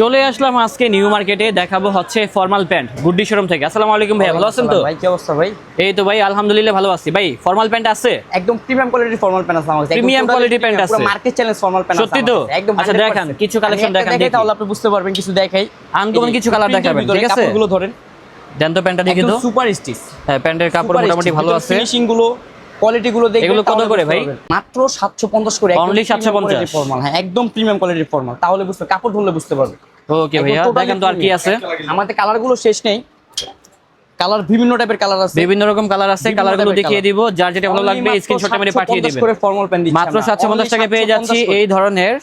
চলে আসলাম আজকে নিউ মার্কেটে দেখাবো হচ্ছে ফর্মাল প্যান্ট গুড্ডি শোরুম থেকে। আসসালামু আলাইকুম ভাই ভালো আছেন তো? ভাই কি অবস্থা ভাই? এই তো ভাই আলহামদুলিল্লাহ ভালো আছি। ভাই ফর্মাল প্যান্ট আছে? একদম প্রিমিয়াম কোয়ালিটির ফর্মাল প্যান্ট আছে আমার কাছে Premium quality pant আছে। মার্কেট চ্যালেঞ্জ ফর্মাল প্যান্ট সত্যি তো? একদম আচ্ছা, 100% দেখান, কিছু কালেকশন দেখান, দেখি। তাহলে আপনি বুঝতে পারবেন কিছু দেখাই। Uncommon কিছু কালার দেখাবেন, ঠিক আছে? কাপড়গুলো ধরেন। দেন তো প্যান্টটা দেখি তো সুপার স্টিচ হ্যাঁ প্যান্টের কাপড় মোটামুটি ভালো আছে। ফিনিশিংগুলো কোয়ালিটি গুলো এগুলো কত করে ভাই? মাত্র 750 করে Only 750 ফর্মাল হ্যাঁ একদম প্রিমিয়াম কোয়ালিটির ফর্মাল তাহলে বুঝতে কাপড় ধরলে বুঝতে পারবে ওকে ভাইয়া দেখেন তো আর কি আছে। আমাদের কালারগুলো শেষ নেই। কালার বিভিন্ন টাইপের কালার আছে। বিভিন্ন রকম কালার আছে কালার কালারগুলো দেখিয়ে দিব যার যেটা ভালো লাগবে স্ক্রিনশট মেরে পাঠিয়ে 750 দিবেন। মাত্র আমরা। সাতশো পঞ্চাশ Only টাকায় পেয়ে যাচ্ছি এই ধরনের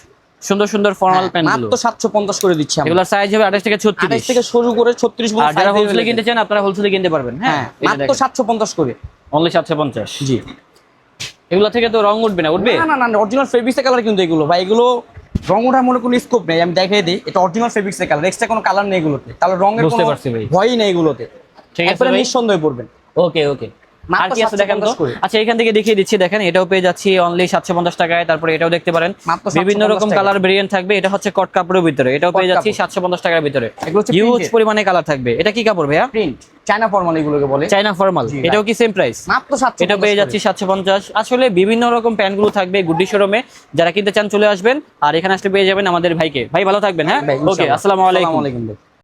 সুন্দর সুন্দর ফর্মাল প্যান্টগুলো মাত্র 750 করে দিচ্ছি আমরা। এগুলোর সাইজ হবে আঠাশ থেকে ছত্রিশ। 28 থেকে শুরু করে 36 আর যারা হোলসেলে পর্যন্ত কিনতে চান আপনারা হোলসেলে কিনতে পারবেন। হ্যাঁ হ্যাঁ মাত্র 750 করে। অনলি সাতশো পঞ্চাশ। জি। এগুলো থেকে তো রং উঠবে না উঠবে? না না না অরিজিনাল ফেব্রিক্সের কালার কিন্তু এগুলো। ভাই এগুলো রং ওঠার মনে কোনো স্কোপ নেই আমি দেখিয়ে দিই। এটা অরিজিনাল ফেব্রিক্সের কালার এক্সট্রা কোনো কালার নেই এগুলোতে। তাহলে রঙের কোনো। ভয়ই নেই এগুলোতে। ঠিক আছে। নিঃসন্দেহে পড়বেন। ওকে ওকে। আর কি আছে দেখেন তো? আচ্ছা এখান থেকে দেখিয়ে দিচ্ছি দেখেন এটাও পেয়ে যাচ্ছি অনলি সাতশো পঞ্চাশ টাকায় তারপরে এটাও দেখতে পারেন। বিভিন্ন রকম। কালার ভেরিয়েন্ট থাকবে এটা হচ্ছে কট কাপড়ের ভিতরে এটাও পেয়ে যাচ্ছি সাতশো পঞ্চাশ টাকার ভিতরে। হিউজ পরিমাণে কালার থাকবে। এটা কি কাপড় ভাইয়া? প্রিন্ট চায়না ফর্মাল এগুলোকে বলে। চাইনা ফর্মাল এটাও কি সেম প্রাইস মাত্র 750 এটা পেয়ে যাচ্ছি সাতশো পঞ্চাশ। আসলে বিভিন্ন রকম প্যান্টগুলো থাকবে গুড্ডি শোরুমে। যারা কিনতে চান চলে আসবেন আর এখানে আসলে পেয়ে যাবেন আমাদের ভাইকে। ভাই ভালো থাকবেন হ্যাঁ? ওকে আসসালামু আলাইকুম।